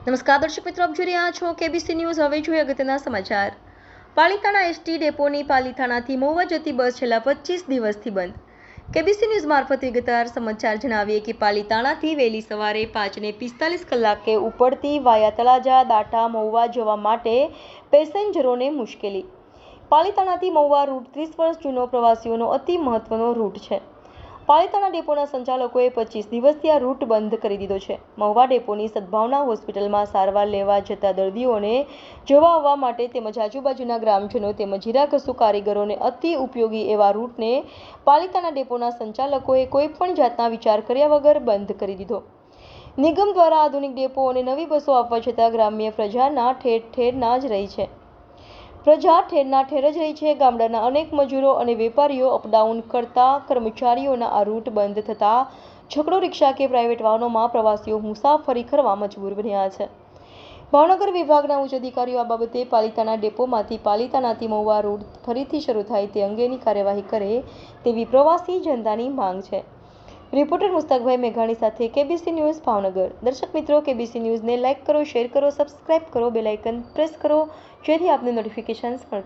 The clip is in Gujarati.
નમસ્કાર, દર્શક મિત્રો, આપ જોઈ રહ્યા છો કેબીસી ન્યૂઝ હવે જોઈએ અગત્યના સમાચાર. પાલિતાણા એસટી ડેપોની પાલિતાણાથી મહુવા જતી બસ છેલ્લા પચીસ દિવસથી બંધ. કેબીસી ન્યૂઝ મારફત વિગતવાર સમાચાર જણાવીએ કે પાલિતાણાથી વહેલી સવારે પાંચને પિસ્તાલીસ કલાકે ઉપડતી વાયા તળાજા દાટા મહુવા જવા માટે પેસેન્જરોને મુશ્કેલી. પાલિતાણાથી મહુવા રૂટ ત્રીસ વર્ષ જૂનો પ્રવાસીઓનો અતિ મહત્વનો રૂટ છે. પાલિતાણા ડેપોના સંચાલકોએ પચીસ દિવસથી આ રૂટ બંધ કરી દીધો છે. મહુવા ડેપોની સદભાવના હોસ્પિટલમાં સારવાર લેવા જતા દર્દીઓને જવા આવવા માટે તેમજ આજુબાજુના ગ્રામજનો તેમજ હીરાઘસુ કારીગરોને અતિ ઉપયોગી એવા રૂટને પાલિતાણા ડેપોના સંચાલકોએ કોઈપણ જાતના વિચાર કર્યા વગર બંધ કરી દીધો. નિગમ દ્વારા આધુનિક ડેપો અને નવી બસો આપવા છતાં ગ્રામ્ય પ્રજાના ઠેર ઠેરના જ રહી છે. પ્રજા ઠેરના ઠેર જ રહી છે. ગામડાના અનેક મજૂરો અને વેપારીઓ અપડાઉન કરતા કર્મચારીઓના આ રૂટ બંધ થતાં છકડો રિક્ષા કે પ્રાઇવેટ વાહનોમાં પ્રવાસીઓ મુસાફરી કરવા મજબૂર બન્યા છે. ભાવનગર વિભાગના ઉચ્ચ અધિકારીઓ આ બાબતે પાલિતાના ડેપોમાંથી પાલિતાનાથી મહુવા રૂટ ફરીથી શરૂ થાય તે અંગેની કાર્યવાહી કરે તેવી પ્રવાસી જનતાની માંગ છે. રિપોર્ટર મુસ્તાકભાઈ મેઘાણી સાથે કેબીસી ન્યૂઝ ભાવનગર. દર્શક મિત્રો, કેબીસી ન્યૂઝને લાઇક કરો, શેર કરો, સબસ્ક્રાઇબ કરો બેલાઇકન પ્રેસ કરો, જેથી આપને નોટિફિકેશન્સ મળતા